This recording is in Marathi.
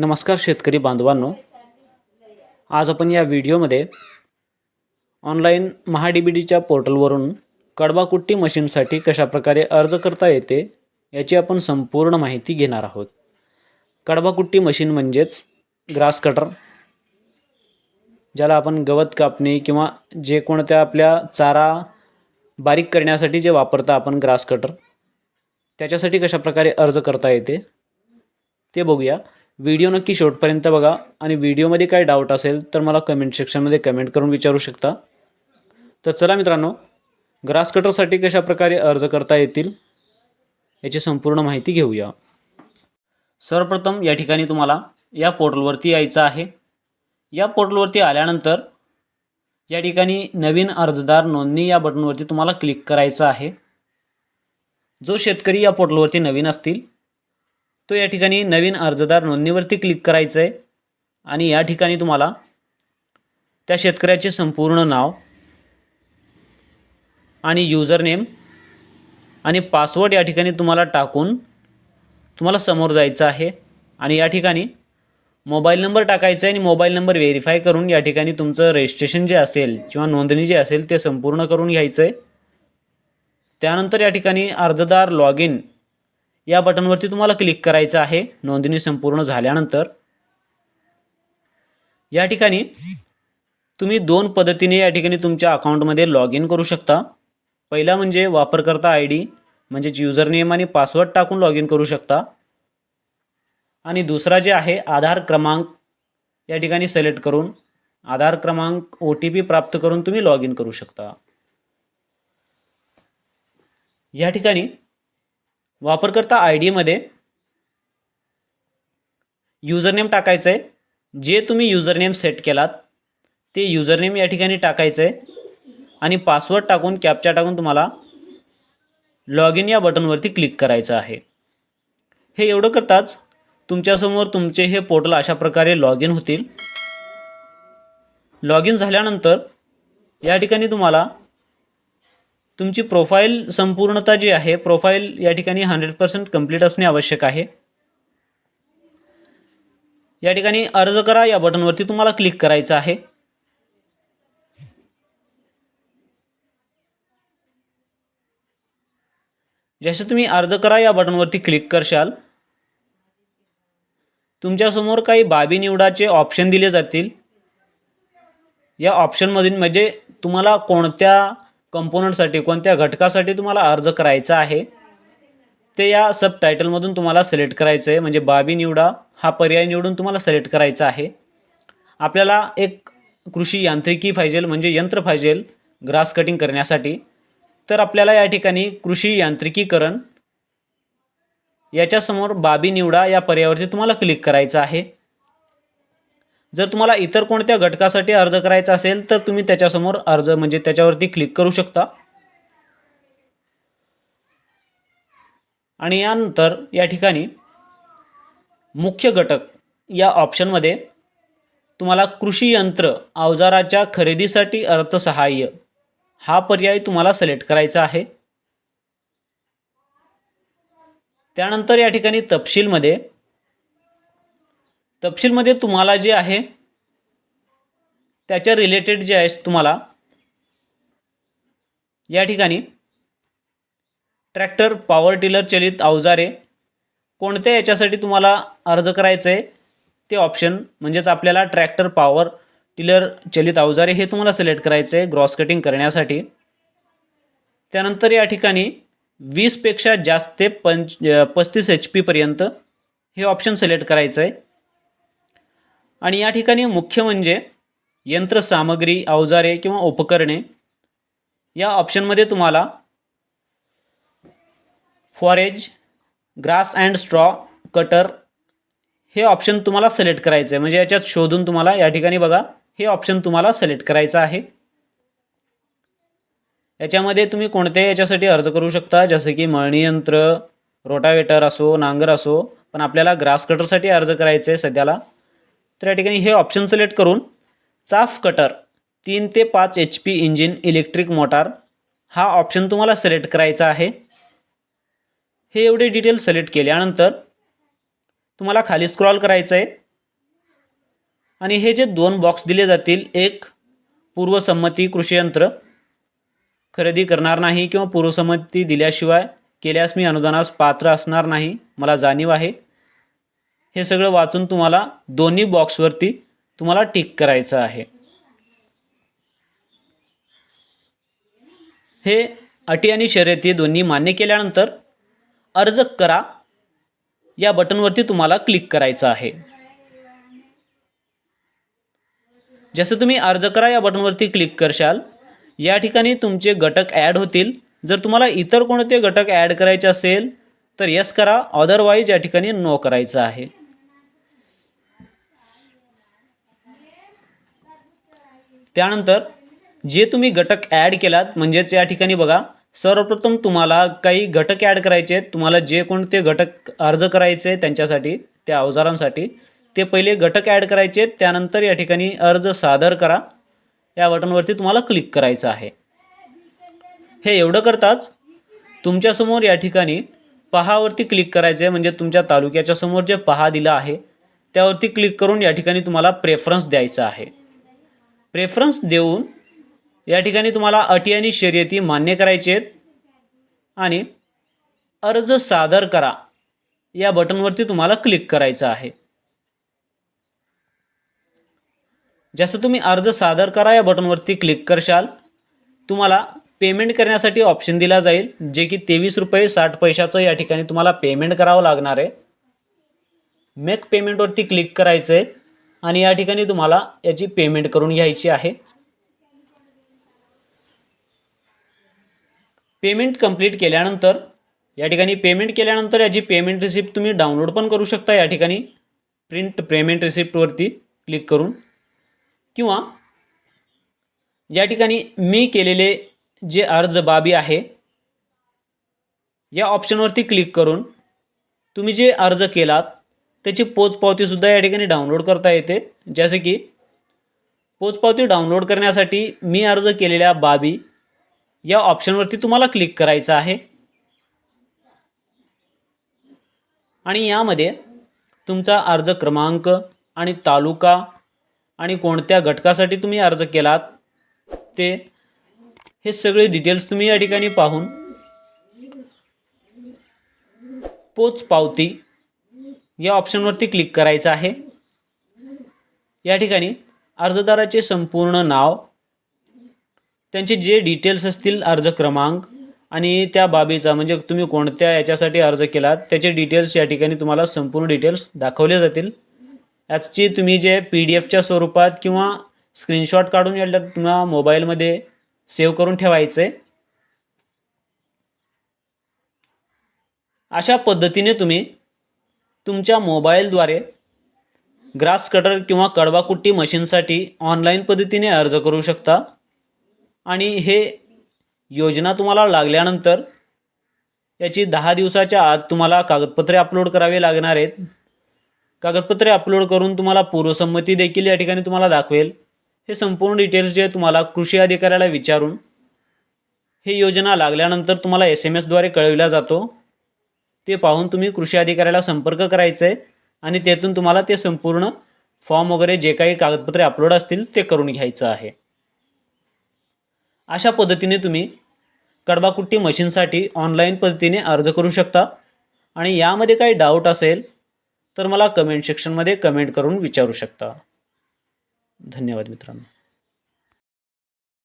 नमस्कार शेतकरी बांधवांनो. आज आपण या व्हिडिओमध्ये ऑनलाईन महाडीबीडीच्या बी डीच्या पोर्टलवरून कडबाकुट्टी मशीनसाठी कशाप्रकारे अर्ज करता येते याची आपण संपूर्ण माहिती घेणार आहोत. कडबाकुट्टी मशीन म्हणजेच ग्रास कटर ज्याला आपण गवत कापणे किंवा जे कोणत्या आपल्या चारा बारीक करण्यासाठी जे वापरता आपण ग्रास कटर त्याच्यासाठी कशाप्रकारे अर्ज करता येते ते बघूया. व्हिडिओ नक्की शेवटपर्यंत बघा. आणि व्हिडिओमध्ये काय डाऊट असेल तर मला कमेंट सेक्शनमध्ये कमेंट करून विचारू शकता. तर चला मित्रांनो ग्रास कटरसाठी कशाप्रकारे अर्ज करता येतील याची संपूर्ण माहिती घेऊया. सर्वप्रथम या ठिकाणी तुम्हाला या पोर्टलवरती यायचं आहे. या पोर्टलवरती आल्यानंतर या ठिकाणी नवीन अर्जदार नोंदणी या बटनवरती तुम्हाला क्लिक करायचं आहे. जो शेतकरी या पोर्टलवरती नवीन असतील तो या ठिकाणी नवीन अर्जदार नोंदणीवरती क्लिक करायचं आहे आणि या ठिकाणी तुम्हाला त्या शेतकऱ्याचे संपूर्ण नाव आणि युजर नेम आणि पासवर्ड या ठिकाणी तुम्हाला टाकून तुम्हाला समोर जायचं आहे. आणि या ठिकाणी मोबाईल नंबर टाकायचा आहे आणि मोबाईल नंबर व्हेरीफाय करून या ठिकाणी तुमचं रजिस्ट्रेशन जे असेल किंवा नोंदणी जे असेल ते संपूर्ण करून घ्यायचं आहे त्यानंतर या ठिकाणी अर्जदार लॉग इन या बटनवरती तुम्हाला क्लिक करायचं आहे. नोंदणी संपूर्ण झाल्यानंतर या ठिकाणी तुम्ही दोन पद्धतीने या ठिकाणी तुमच्या अकाउंटमध्ये लॉग इन करू शकता. पहिला म्हणजे वापरकर्ता आय डी म्हणजेच युजर नेम आणि पासवर्ड टाकून लॉग इन करू शकता. आणि दुसरा जे आहे आधार क्रमांक या ठिकाणी सिलेक्ट करून आधार क्रमांक ओ टी पी प्राप्त करून तुम्ही लॉग इन करू शकता. या ठिकाणी वापरकर्ता आय डीमध्ये युजरनेम टाकायचं आहे जे तुम्ही युजरनेम सेट केलात ते युजरनेम या ठिकाणी टाकायचं आहे आणि पासवर्ड टाकून कॅप्चा टाकून तुम्हाला लॉग इन या बटनवरती क्लिक करायचं आहे. हे एवढं करताच तुमच्यासमोर तुमचे हे पोर्टल अशा प्रकारे लॉग इन होतील. लॉग इन झाल्यानंतर या ठिकाणी तुम्हाला तुमची प्रोफाईल संपूर्णता जी आहे प्रोफाईल या ठिकाणी हंड्रेड पर्सेंट कंप्लीट असणे आवश्यक आहे. या ठिकाणी अर्ज करा या बटनवरती तुम्हाला क्लिक करायचं आहे. जसे तुम्ही अर्ज करा या बटनवरती क्लिक करशाल. तुमच्यासमोर काही बाबी निवडाचे ऑप्शन दिले जातील. या ऑप्शनमधून म्हणजे तुम्हाला कोणत्या कंपोनंटसाठी कोणत्या घटकासाठी तुम्हाला अर्ज करायचा आहे ते या सब टायटलमधून तुम्हाला सिलेक्ट करायचं आहे म्हणजे बाबी निवडा हा पर्याय निवडून तुम्हाला सिलेक्ट करायचा आहे. आपल्याला एक कृषी यांत्रिकी पाहिजेल म्हणजे यंत्र पाहिजेल ग्रास कटिंग करण्यासाठी. तर आपल्याला या ठिकाणी कृषी यांत्रिकीकरण याच्यासमोर बाबी निवडा या पर्यायावरती तुम्हाला क्लिक करायचं आहे. जर तुम्हाला इतर कोणत्या घटकासाठी अर्ज करायचा असेल तर तुम्ही त्याच्यासमोर अर्ज म्हणजे त्याच्यावरती क्लिक करू शकता. आणि यानंतर या ठिकाणी मुख्य घटक या ऑप्शनमध्ये तुम्हाला कृषी यंत्र अवजाराच्या खरेदीसाठी अर्थसहाय्य हा पर्याय तुम्हाला सिलेक्ट करायचा आहे. त्यानंतर या ठिकाणी तपशीलमध्ये तपशीलमध्ये तुम्हाला जे आहे त्याच्या रिलेटेड जे आहे तुम्हाला या ठिकाणी ट्रॅक्टर पॉवर टिलर चलित अवजारे कोणत्या याच्यासाठी तुम्हाला अर्ज करायचं आहे ते ऑप्शन म्हणजेच आपल्याला ट्रॅक्टर पॉवर टिलर चलित अवजारे हे तुम्हाला सिलेक्ट करायचं आहे ग्रॉस कटिंग करण्यासाठी. त्यानंतर या ठिकाणी वीसपेक्षा जास्त ते पंच पस्तीस एच पीपर्यंत हे ऑप्शन सिलेक्ट करायचं आहे आणि या ठिकाणी मुख्य म्हणजे यंत्रसामग्री अवजारे किंवा उपकरणे. या ऑप्शनमध्ये तुम्हाला forage grass and straw cutter हे ऑप्शन तुम्हाला सिलेक्ट करायचं आहे. म्हणजे याच्यात शोधून तुम्हाला या ठिकाणी बघा हे ऑप्शन तुम्हाला सिलेक्ट करायचं आहे. याच्यामध्ये तुम्ही कोणत्याही याच्यासाठी अर्ज करू शकता जसं की मळणी यंत्र रोटावेटर असो नांगर असो पण आपल्याला ग्रास कटरसाठी अर्ज करायचं आहे सध्याला. तर या ठिकाणी हे ऑप्शन सिलेक्ट करून चाफ कटर तीन ते पाच H P engine electric motor हा ऑप्शन तुम्हाला सिलेक्ट करायचा आहे. हे एवढे डिटेल सिलेक्ट केल्यानंतर तुम्हाला खाली स्क्रॉल करायचं आहे. आणि हे जे दोन बॉक्स दिले जातील एक पूर्वसंमती कृषी यंत्र खरेदी करणार नाही किंवा पूर्वसंमती दिल्याशिवाय केल्यास मी अनुदानास पात्र असणार नाही मला जाणीव आहे. हे सगळं वाचून तुम्हाला दोन्ही बॉक्सवरती तुम्हाला टिक करायचं आहे. हे अटी आणि शर्यती दोन्ही मान्य केल्यानंतर अर्ज करा. या बटनवरती तुम्हाला क्लिक करायचं आहे. जसं तुम्ही अर्ज करा या बटनवरती क्लिक करशाल. या ठिकाणी तुमचे घटक ॲड होतील. जर तुम्हाला इतर कोणते घटक ॲड करायचे असेल तर यस करा. अदरवाईज या ठिकाणी नो करायचं आहे. त्यानंतर जे तुम्ही घटक ॲड केलात म्हणजेच या ठिकाणी बघा सर्वप्रथम तुम्हाला काही घटक ॲड करायचे आहेत. तुम्हाला जे कोणते घटक अर्ज करायचे त्यांच्यासाठी त्या अवजारांसाठी ते पहिले घटक ॲड करायचे आहेत. त्यानंतर या ठिकाणी अर्ज सादर करा. या बटनवरती तुम्हाला क्लिक करायचं आहे. हे एवढं करताच तुमच्यासमोर या ठिकाणी पहावरती क्लिक करायचं आहे म्हणजे तुमच्या तालुक्याच्या समोर जे पहा दिलं आहे त्यावरती क्लिक करून या ठिकाणी तुम्हाला प्रेफरन्स द्यायचा आहे. रेफरन्स देऊन या ठिकाणी तुम्हाला अटी आणि शर्यती मान्य करायचे आहेत. आणि अर्ज सादर करा. या बटनवरती तुम्हाला क्लिक करायचं आहे. जसं तुम्ही अर्ज सादर करा या बटनवरती क्लिक करशाल. तुम्हाला पेमेंट करण्यासाठी ऑप्शन दिला जाईल जे की तेवीस रुपये साठ पैशाचं या ठिकाणी तुम्हाला पेमेंट करावं लागणार आहे. मेक पेमेंटवरती क्लिक करायचं आहे आणि या ठिकाणी तुम्हाला याची पेमेंट करून घ्यायची आहे. पेमेंट कंप्लीट केल्यानंतर या ठिकाणी पेमेंट केल्यानंतर याची पेमेंट रिसिप्ट तुम्ही डाउनलोड पण करू शकता या ठिकाणी. प्रिंट पेमेंट रिसिप्टवरती क्लिक करून. किंवा या ठिकाणी मी केलेले जे अर्ज बाबी आहे या ऑप्शनवरती क्लिक करून तुम्ही जे अर्ज केलात त्याची पोचपावतीसुद्धा या ठिकाणी डाउनलोड करता येते. जसे की पोचपावती डाउनलोड करण्यासाठी मी अर्ज केलेल्या बाबी या ऑप्शनवरती तुम्हाला क्लिक करायचं आहे. आणि यामध्ये तुमचा अर्ज क्रमांक आणि तालुका आणि कोणत्या घटकासाठी तुम्ही अर्ज केलात ते हे सगळे डिटेल्स तुम्ही या ठिकाणी पाहून पोचपावती या ऑप्शनवरती क्लिक करायचं आहे. या ठिकाणी अर्जदाराचे संपूर्ण नाव त्यांचे जे डिटेल्स असतील अर्ज क्रमांक आणि त्या बाबीचा म्हणजे तुम्ही कोणत्या याच्यासाठी अर्ज केलात त्याचे डिटेल्स या ठिकाणी तुम्हाला संपूर्ण डिटेल्स दाखवले जातील. याची तुम्ही जे पी डी एफच्या स्वरूपात किंवा स्क्रीनशॉट काढून या तुम्हाला मोबाईलमध्ये सेव्ह करून ठेवायचं. आहे अशा पद्धतीने तुम्ही तुमच्या मोबाईलद्वारे ग्रास कटर किंवा कडवाकुट्टी मशीनसाठी ऑनलाईन पद्धतीने अर्ज करू शकता. आणि हे योजना तुम्हाला लागल्यानंतर याची दहा दिवसाच्या आत तुम्हाला कागदपत्रे अपलोड करावे लागणार आहेत. कागदपत्रे अपलोड करून तुम्हाला पूर्वसंमती देखील या ठिकाणी तुम्हाला दाखवेल. हे संपूर्ण डिटेल्स जे तुम्हाला कृषी अधिकाऱ्याला विचारून ही योजना लागल्यानंतर तुम्हाला एस एम एसद्वारे कळविला जातो. ते पाहून तुम्ही कृषी अधिकाऱ्याला संपर्क करायचा आहे आणि त्यातून तुम्हाला ते संपूर्ण फॉर्म वगैरे जे काही कागदपत्रे अपलोड असतील ते करून घ्यायचं आहे. अशा पद्धतीने तुम्ही कडबाकुट्टी मशीनसाठी ऑनलाईन पद्धतीने अर्ज करू शकता. आणि यामध्ये काही डाऊट असेल तर मला कमेंट सेक्शनमध्ये कमेंट करून विचारू शकता. धन्यवाद मित्रांनो.